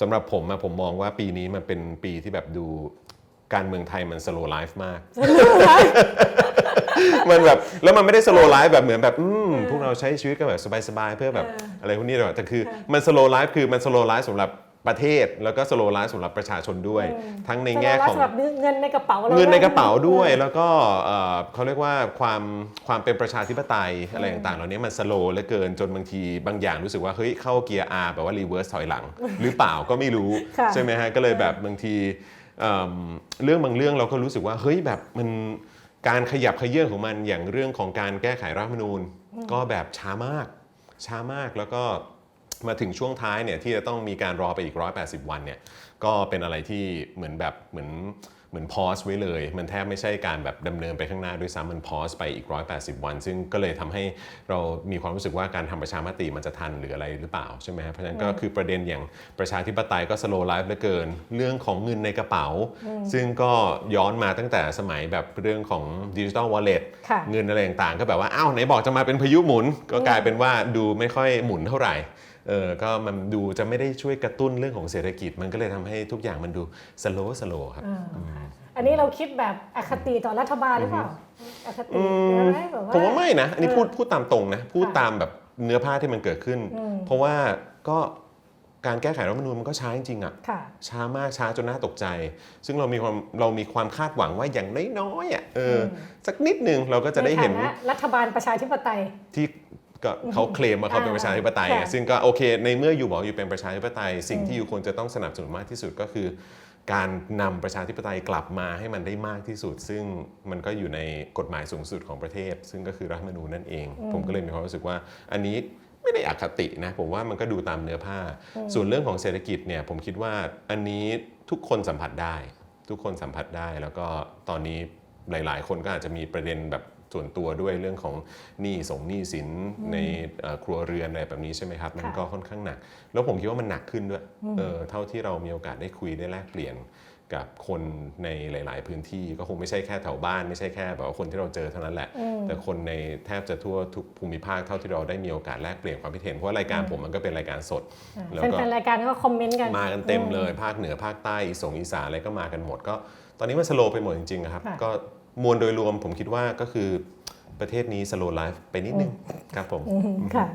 สำหรับผมอะผมมองว่าปีนี้มันเป็นปีที่แบบดูการเมืองไทยมันสโลไลฟ์มาก มันแบบแล้วมันไม่ได้สโลไลฟ์แบบเหมือนแบบอืมพวกเราใช้ชีวิตกันแบบสบายๆเพื่อแบบอะไรพวกนี้หรอกแต่คือมันสโลไลฟ์คือมันสโลไลฟ์สำหรับ ประเทศแล้วก็สโลไลฟ์สำหรับประชาชนด้วย ทั้งในแง่ของสำหรับเงินในกระเป๋าเราเงินในด้วยกระเป๋าด้วยแล้วก็เอ่อเขาเรียกว่าความความเป็นประชาธิปไตยอะไรต่างๆ เหล่านี้มันสโลว์เหลือเกินจนบางทีบางอย่างรู้สึกว่าเฮ้ยเข้าเกียร์ R แบบว่ารีเวิร์สถอยหลัง หรือเปล่าก็ไม่รู้ค่ะใช่ไหมฮะก็เลยแบบบางทีเอิ่มเรื่องบางเรื่องเราก็รู้สึกว่าเฮ้ยแบบมันการขยับขยื่นของมันอย่างเรื่องของการแก้ไขรัฐธรรมนูญ ก็แบบช้ามากช้ามากแล้วก็ มาถึงช่วงท้ายเนี่ยที่จะต้องมีการรอไปอีก 180 วันเนี่ยก็เป็นอะไรที่เหมือนแบบเหมือนเหมือนพอสไว้เลย มันแทบไม่ใช่การแบบดำเนินไปข้างหน้าด้วยซ้ำมันพอสไปอีก 180 วัน ซึ่งก็เลยทำให้เรามีความรู้สึกว่าการทำประชามติมันจะทันหรืออะไรหรือเปล่าใช่ไหมครับเพราะฉะนั้นก็คือประเด็นอย่างประชาธิปไตยก็สโลไลฟ์เหลือเกิน เรื่องของเงินในกระเป๋า ซึ่งก็ย้อนมาตั้งแต่สมัยแบบเรื่องของดิจิ t a ลวอลเล็ตค่ะเงินอะไรต่างๆ ก็แบบว่าอ้าวไหนบอกจะมาเป็นพายุหมุน ก็กลายเป็นว่าดูไม่ค่อยหมุนเท่าไหร่ เออก็มันดูจะไม่ได้ช่วยกระตุ้นเรื่องของเศรษฐกิจ มันก็เลยทำให้ทุกอย่างมันดูสโลว์สโลว์ครับอันนี้เราคิดแบบอคติต่อรัฐบาลหรือเปล่าอคติใช่ไหมแบบว่าผมว่าไม่นะ อันนี้เออพูดพูดตามตรงนะ พูดค่ะตามแบบเนื้อผ้าที่มันเกิดขึ้น เพราะว่าก็การแก้ไขรัฐธรรมนูญมันก็ช้าจริงๆอะค่ะช้ามากช้าจนน่าตกใจ ซึ่งเรามีความเรามีความคาดหวังว่าอย่างน้อยๆอะเอออสักนิดหนึ่งเราก็จะได้เห็นใฐาะรัฐบาลประชาธิปไตยที่ ก็เขาเคลมว่าเขาเป็นประชาธิปไตยค่ะไงซึ่งก็โอเค ในเมื่ออยู่บอกอยู่เป็นประชาธิปไตย สิ่งที่อยู่ควรจะต้องสนับสนุนมากที่สุดก็คือ การนำประชาธิปไตยกลับมาให้มันได้มากที่สุด ซึ่งมันก็อยู่ในกฎหมายสูงสุดของประเทศ ซึ่งก็คือรัฐธรรมนูญนั่นเอง ผมก็เลยมีความรู้สึกว่าอันนี้ไม่ได้อคตินะผมว่ามันก็ดูตามเนื้อผ้า ส่วนเรื่องของเศรษฐกิจเนี่ยผมคิดว่าอันนี้ทุกคนสัมผัสได้ ทุกคนสัมผัสได้แล้วก็ตอนนี้หลาย ๆ คนก็อาจจะมีประเด็นแบบ ส่วนตัวด้วยเรื่องของหนี้ส่งหนี้สินในเอ่อครัวเรือนอะไรแบบนี้ใช่ไหมครับมันก็ค่อนข้างหนัก แล้วผมคิดว่ามันหนักขึ้นด้วยเออเท่าที่เรามีโอกาสได้คุยได้แลกเปลี่ยนกับคนในหลาย ๆ พื้นที่ก็คงไม่ใช่แค่แถวบ้าน ไม่ใช่แค่แบบว่าคนที่เราเจอเท่านั้นแหละ แต่คนในแทบจะทั่วทุกภูมิภาคเท่าที่เราได้มีโอกาสแลกเปลี่ยนความคิดเห็นเพราะว่ารายการผมมันก็เป็นรายการสดแล้วก็แฟนๆรายการก็คอมเมนต์กันมากันเต็มเลยภาคเหนือภาคใต้อีสงอีสานอะไรก็มากันหมดก็ตอนนี้มันสโลว์ไปหมดจริงๆอะครับค่ะก็ มวลโดยรวมผมคิดว่าก็คือประเทศนี้สโลว์ไลฟ์ไปนิดนึงครับผมค่ะ